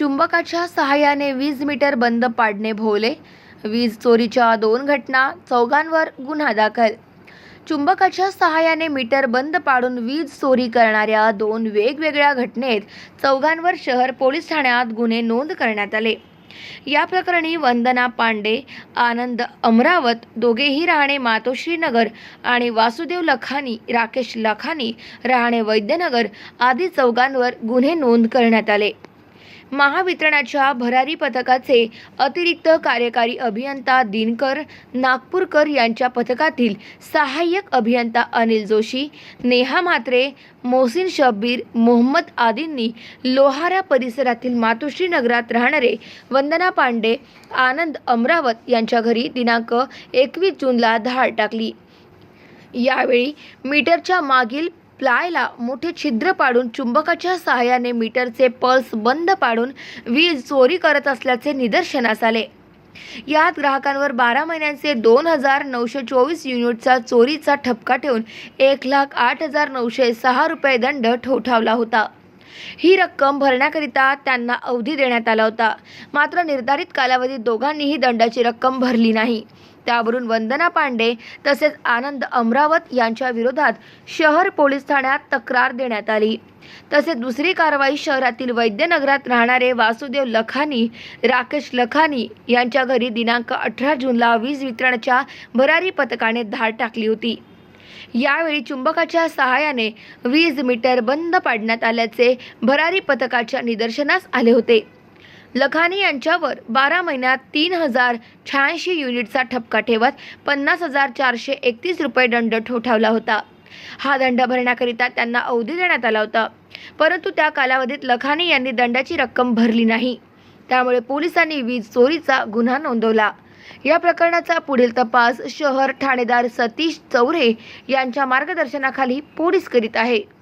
चुंबकाच्या सहाय्याने वीज मीटर बंद पाडणे भोवले. वीज चोरीच्या दोन घटना चौघांवर गुन्हा दाखल. चुंबकाच्या सहाय्याने मीटर बंद पाडून वीज चोरी करणाऱ्या दोन वेगवेगळ्या घटनेत चौघांवर शहर पोलीस ठाण्यात गुन्हे नोंद करण्यात आले. या प्रकरणी वंदना पांडे आनंद अमरावत दोघेही राहणे मातोश्री नगर आणि वासुदेव लखानी राकेश लखानी राहणे वैद्यनगर आदी चौघांवर गुन्हे नोंद करण्यात आले. महावितरणाच्या भरारी पथकाचे अतिरिक्त कार्यकारी अभियंता दिनकर नागपूरकर यांच्या पथकातील सहाय्यक अभियंता अनिल जोशी नेहा म्हात्रे मोहसिन शब्बीर मोहम्मद आदींनी लोहारा परिसरातील मातोश्री नगरात राहणारे वंदना पांडे आनंद अमरावत यांच्या घरी दिनांक एकवीस जूनला धाड टाकली. यावेळी मीटरच्या मागील प्लायला मोठे छिद्र पाडून चुंबकाच्या सहाय्याने मीटरचे पल्स बंद पाडून वीज चोरी करत असल्याचे निदर्शनास आले. यात ग्राहकांवर बारा महिन्यांचे दोन हजार नऊशे चोवीस युनिटचा चोरीचा ठपका ठेवून एक लाख आठ हजार नऊशे सहा रुपये दंड ठोठावला होता. ही रक्कम भरण्याकरिता त्यांना अवधी देण्यात आला होता. मात्र निर्धारित कालावधीत दोघांनीही दंडाची रक्कम भरली नाही. त्यावरून वंदना पांडे तसेच आनंद अमरावत यांच्या विरोधात शहर पोलीस ठाण्यात तक्रार देण्यात आली. तसेच दुसरी कारवाई शहरातील वैद्यनगरात राहणारे वासुदेव लखानी राकेश लखानी यांच्या घरी दिनांक अठरा जूनला वीज वितरणाच्या भरारी पथकाने धाड टाकली होती. यावेळी चुंबकाच्या सहाय्याने वीज मीटर बंद पाडण्यात आल्याचे भरारी पथकाच्या निदर्शनास आले होते. लखानी यांच्यावर बारा महिन्यात तीन हजार शहाऐंशी युनिटचा ठपका ठेवत पन्नास हजार चारशे एकतीस रुपये दंड ठोठावला होता. हा दंड भरण्याकरिता त्यांना अवधी देण्यात आला होता. परंतु त्या कालावधीत लखानी यांनी दंडाची रक्कम भरली नाही. त्यामुळे पोलिसांनी वीज चोरीचा गुन्हा नोंदवला. या प्रकरणाचा पुढील तपास शहर ठाणेदार सतीश चौरे यांच्या मार्गदर्शनाखाली पोलीस करीत आहे.